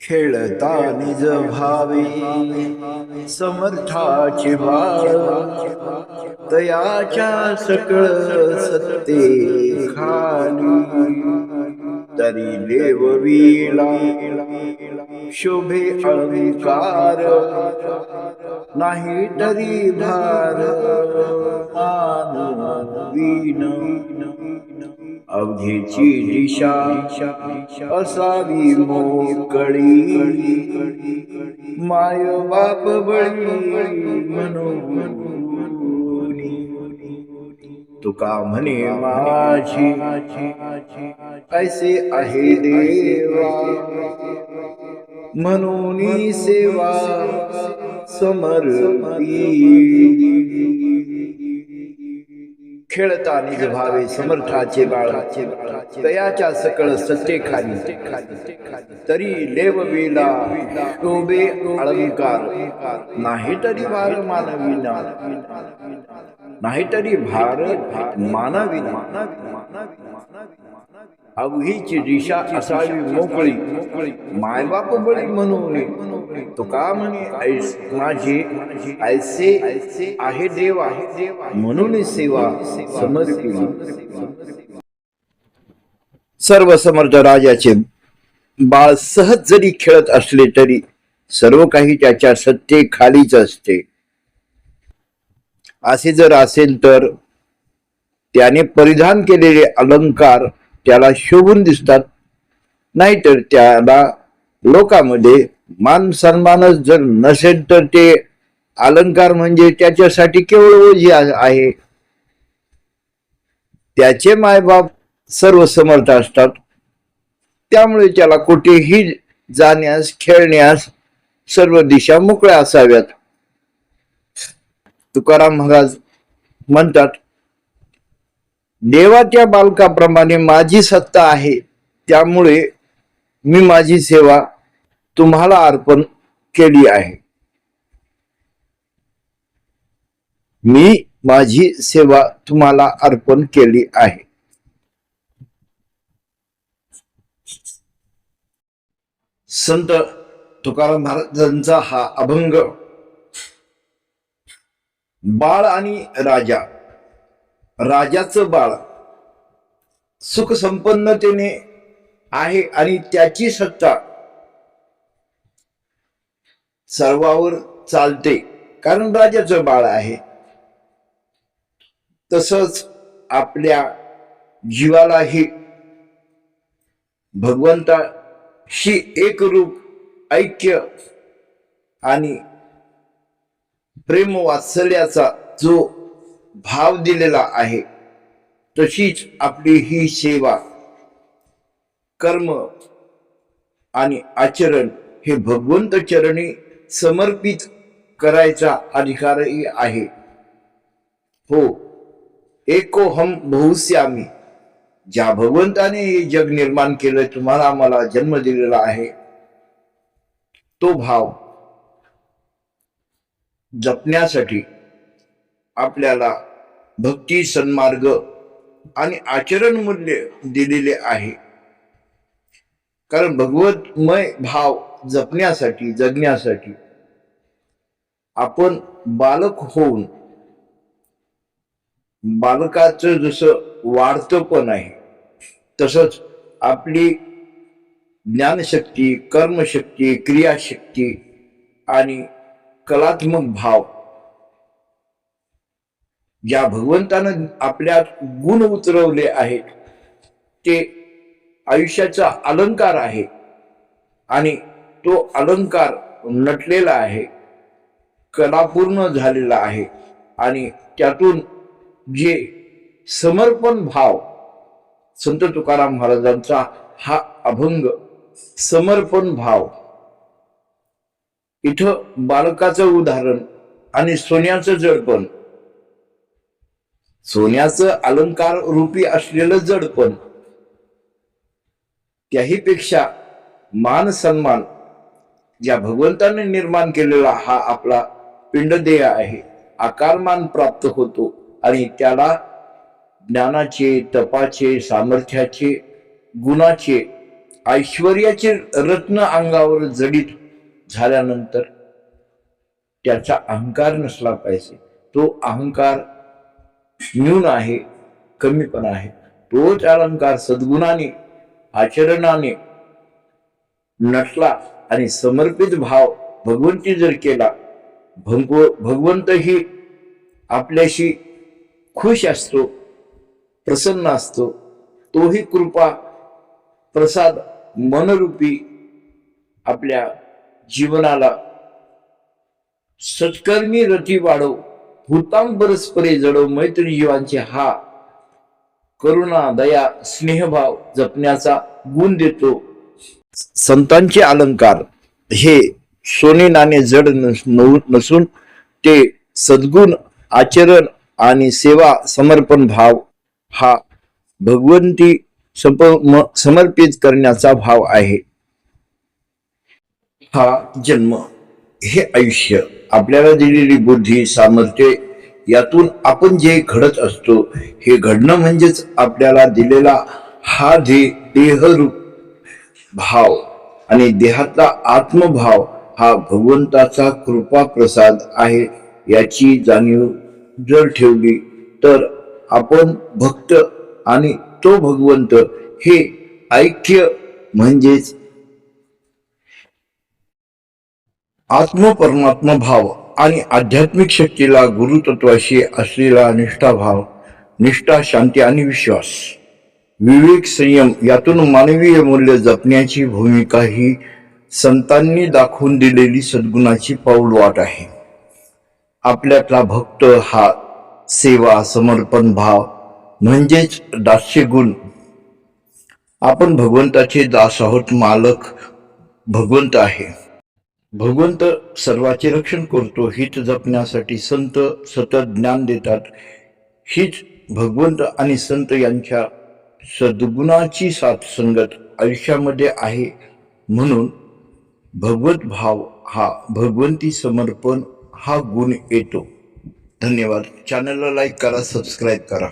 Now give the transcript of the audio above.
खेळता निज भावे. समर्थाचे बाळ. तयाच्या सकळ सत्ते खाली. तरी देववीला शोभे अलंकार. नाही तरी भार. मानवीन अवघेची दिशा असावी मोकळी माय बाप बळी म्हणून तुका म्हणे माझी, ऐसे आहे देवा। म्हणून सेवा समर्पी खेळता निज भावे समर्थाचे बाळाचे तयाच्या सकळ सत्ते खाली. तरी लेववेला शोभे अलंकार नाही तरी वार मानविना नाही तरी मानावी मानविना अवघीची दिशा असावी मोकळी. मायबाप बळी म्हणून तुका म्हणे माझे ऐसे आहे देव. म्हणून सेवा समर्पित सर्व समर्थ राजाचे बाळ सहज जरी खेळत असले तरी सर्व काही त्याच्या सत्ते खालीच असते. असे जर असेल तर त्याने परिधान केलेले अलंकार त्याला शोभून दिसतात. नाहीतर त्याला लोकांमध्ये मान सन्मानच जर नसेल तर ते अलंकार म्हणजे त्याच्यासाठी केवळ ओझी आहे. त्याचे मायबाप सर्व समर्थ असतात. त्यामुळे त्याला कुठेही जाण्यास खेळण्यास सर्व दिशा मोकळ्या असाव्यात. तुकाराम महाराज म्हणतात देवाच्या बालकाप्रमाणे माझी सत्ता आहे त्यामुळे मी माझी सेवा तुम्हाला अर्पण केली आहे. मी माझी सेवा तुम्हाला अर्पण केली आहे. संत तुकाराम महाराजांचा हा अभंग बाळ आणि राजा. राजाचं बाळ सुख संपन्नतेने आहे आणि त्याची सत्ता सर्वावर चालते. कारण राजाचं बाळ आहे. तसंच आपल्या जीवालाही भगवंताशी एकरूप ऐक्य आणि प्रेम वात्सल्याचा जो भाव दिलेला आहे तशीच आपली ही सेवा कर्म आणि आचरण हे भगवंत चरणी समर्पित करायचा अधिकारही आहे. हो एको हम बहुश्यामी ज्या भगवंताने हे जग निर्माण केलं तुम्हाला मला जन्म दिलेला आहे. तो भाव जपण्यासाठी आपल्याला भक्ती सन्मार्ग आणि आचरण मूल्य दिलेले आहे. कारण भगवतमय भाव जपण्यासाठी जगण्यासाठी आपण बालक होऊन बालकाचं जसं वाढतं पण आहे तसंच आपली ज्ञानशक्ती कर्मशक्ती क्रियाशक्ती आणि कलात्मक भाव. ज्या भगवंतानं आपल्यात गुण उतरवले आहेत ते आयुष्याचा अलंकार आहे आणि तो अलंकार नटलेला आहे कलापूर्ण झालेला आहे आणि त्यातून जे समर्पण भाव संत तुकाराम महाराजांचा हा अभंग समर्पण भाव इथं बालकाचं उदाहरण आणि सोन्याचं जडपण. सोन्याचं अलंकार रूपी असलेलं जडपण. त्याही पेक्षा मान सन्मान ज्या भगवंताने निर्माण केलेला हा आपला पिंडदेह आहे आकारमान प्राप्त होतो आणि त्याला ज्ञानाचे तपाचे सामर्थ्याचे गुणाचे ऐश्वर्याचे रत्न अंगावर जडित झाल्यानंतर त्याचा अहंकार नसला पाहिजे. तो अहंकार न्यून आहे कमी पण आहे. तोच अलंकार सद्गुणाने आचरणाने नटला आणि समर्पित भाव भगवंती जर केला भगव भगवंतही आपल्याशी खुश असतो प्रसन्न असतो तोही कृपा प्रसाद मनरूपी आपल्या जीवनाला सत्कर्मी रती वाढव भूतां परस्परे जडव मैत्री जीवांचे हा करुणा दया स्नेहभाव जपण्याचा गुण देतो. संतांचे अलंकार हे सोने नाणे जड नसून ते सद्गुण आचरण आणि सेवा समर्पण भाव हा भगवंती सप समर्पित करण्याचा भाव आहे. हा जन्म हे आयुष्य आपल्याला दिलेली बुद्धी सामर्थ्य यातून आपण जे घडत असतो हे घडणं म्हणजेच आपल्याला दिलेला हा दे देहरूप भाव आणि देहातला आत्मभाव हा भगवंताचा कृपा प्रसाद आहे याची जाणीव जर ठेवली तर आपण भक्त आणि तो भगवंत हे ऐक्य म्हणजेच आत्मपरमात्म भाव आणि आध्यात्मिक शक्तीला गुरुतत्वाशी असलेला निष्ठाभाव निष्ठा शांती आणि विश्वास. विवेक संयम यातून मानवीय मूल्य जपण्याची भूमिका ही संतांनी दाखवून दिलेली सद्गुणाची पाऊल वाट आहे. आपल्यातला भक्त हा सेवा समर्पण भाव म्हणजेच दास्य गुण. आपण भगवंताचे दास आहोत मालक भगवंत आहे. भगवंत सर्वाचे रक्षण करतो हित जपण्यासाठी संत सतत ज्ञान देतात. हीच भगवंत आणि संत यांच्या सद्गुणाची साथ संगत आयुष्यामध्ये आहे. म्हणून भगवत भाव हा भगवंती समर्पण हा गुण येतो. धन्यवाद. चॅनलला लाईक करा सबस्क्राईब करा.